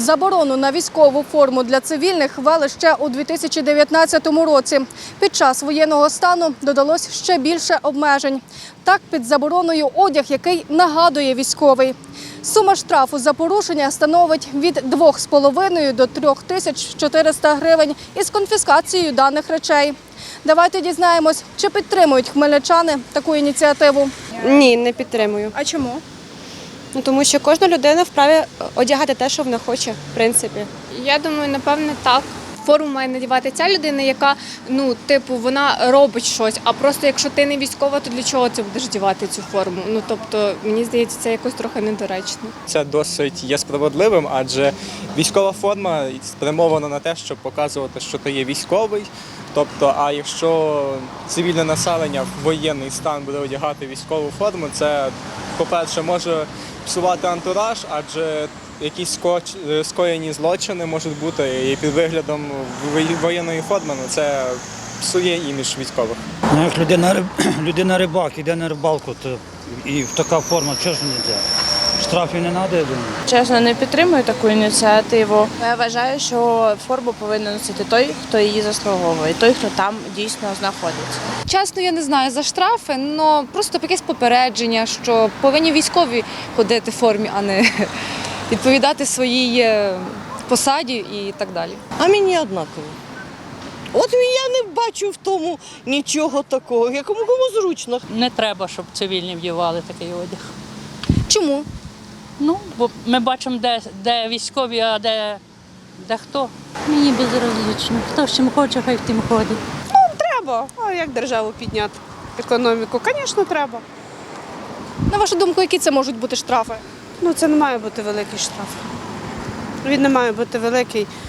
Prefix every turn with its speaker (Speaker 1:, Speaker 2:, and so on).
Speaker 1: Заборону на військову форму для цивільних ввели ще у 2019 році. Під час воєнного стану додалось ще більше обмежень. Так, під забороною одяг, який нагадує військовий. Сума штрафу за порушення становить від 2,5 до 3400 гривень із конфіскацією даних речей. Давайте дізнаємось, чи підтримують хмельничани таку ініціативу.
Speaker 2: Ні, не підтримую.
Speaker 1: А чому?
Speaker 2: Ну тому що кожна людина вправі одягати те, що вона хоче, в принципі.
Speaker 3: Я думаю, напевне, так. Форму має надівати ця людина, яка ну, типу, вона робить щось. А просто якщо ти не військова, то для чого ти будеш дівати цю форму? Ну тобто, мені здається, це якось трохи недоречно.
Speaker 4: Це досить є справедливим, адже військова форма спрямована на те, щоб показувати, що ти є військовий. Тобто, а якщо цивільне населення в воєнний стан буде одягати військову форму, це, по-перше, може псувати антураж, адже якісь е, скоєні злочини можуть бути і під виглядом воєнної форми, ну це псує імідж військових.
Speaker 5: Ну, як людина, людина рибак іде на рибалку, то і в така форма, чого ж не йде? Штрафів не треба, я думаю.
Speaker 6: Чесно, не підтримую таку ініціативу. Я вважаю, що форму повинен носити той, хто її заслуговує, той, хто там дійсно знаходиться.
Speaker 7: Чесно, я не знаю за штрафи, але просто якесь попередження, що повинні військові ходити в формі, а не відповідати своїй е, посаді і так далі.
Speaker 8: А мені однаково. От я не бачу в тому нічого такого, якому кому зручно.
Speaker 9: Не треба, щоб цивільні вдівали такий одяг.
Speaker 1: Чому?
Speaker 9: Ну, бо ми бачимо, де, де військові, а де, де хто. Мені безразлично. Хто з чим хоче, хай в тим ходить.
Speaker 2: Ну, Треба. А як державу підняти? Економіку, звісно, треба.
Speaker 1: На вашу думку, які це можуть бути штрафи?
Speaker 2: Ну це не має бути великий штраф. Він не має бути великий.